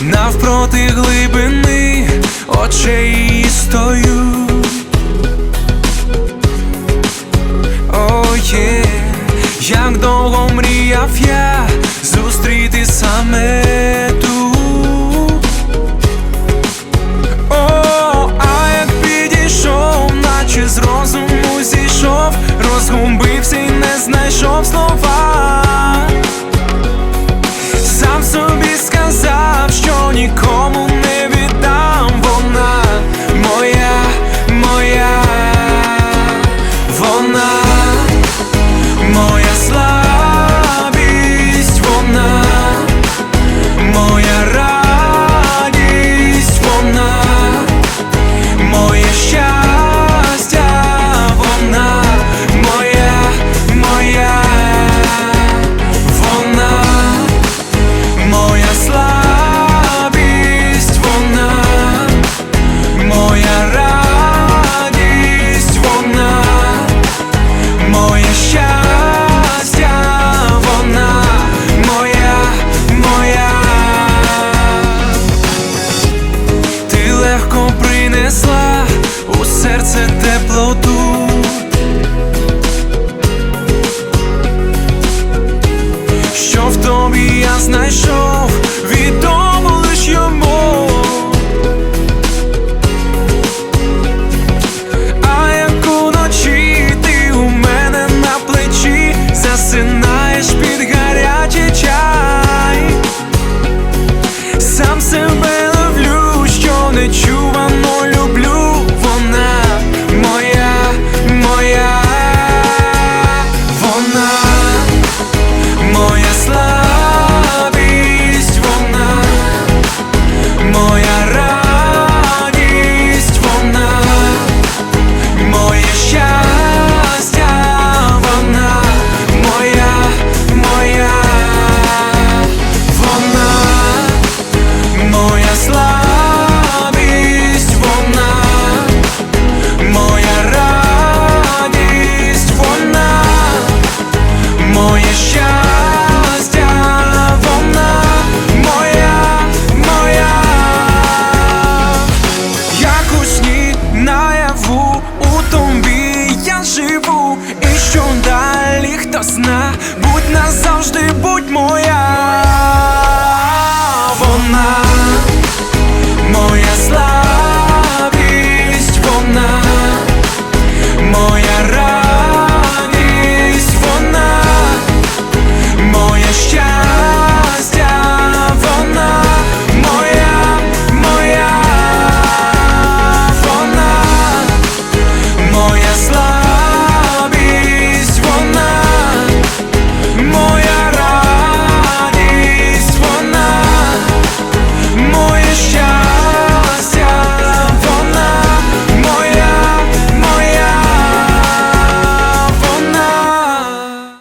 навпроти глибини очей стою. О, є, як довго мріяв я. до сна, будь назавжди, будь моя.